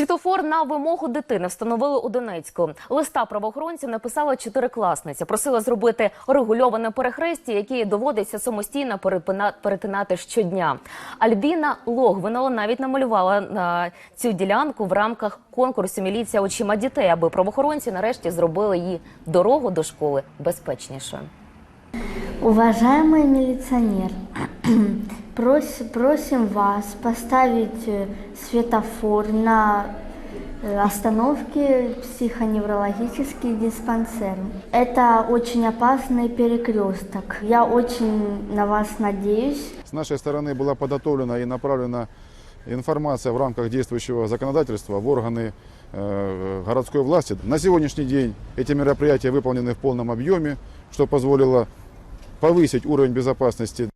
Світофор на вимогу дитини встановили у Донецьку. Листа правоохоронців написала чотирикласниця. Просила зробити регульоване перехрестя, яке доводиться самостійно перетинати щодня. Альбіна Логвинова навіть намалювала на цю ділянку в рамках конкурсу Міліція очима дітей, аби правоохоронці нарешті зробили її дорогу до школи безпечнішою. Уважаемый милиционер, просим вас поставить э, светофор на э, остановке психоневрологический диспансер. Это очень опасный перекресток. Я очень на вас надеюсь. С нашей стороны была подготовлена и направлена информация в рамках действующего законодательства в органы э, городской власти. На сегодняшний день эти мероприятия выполнены в полном объеме, что позволило повысить уровень безопасности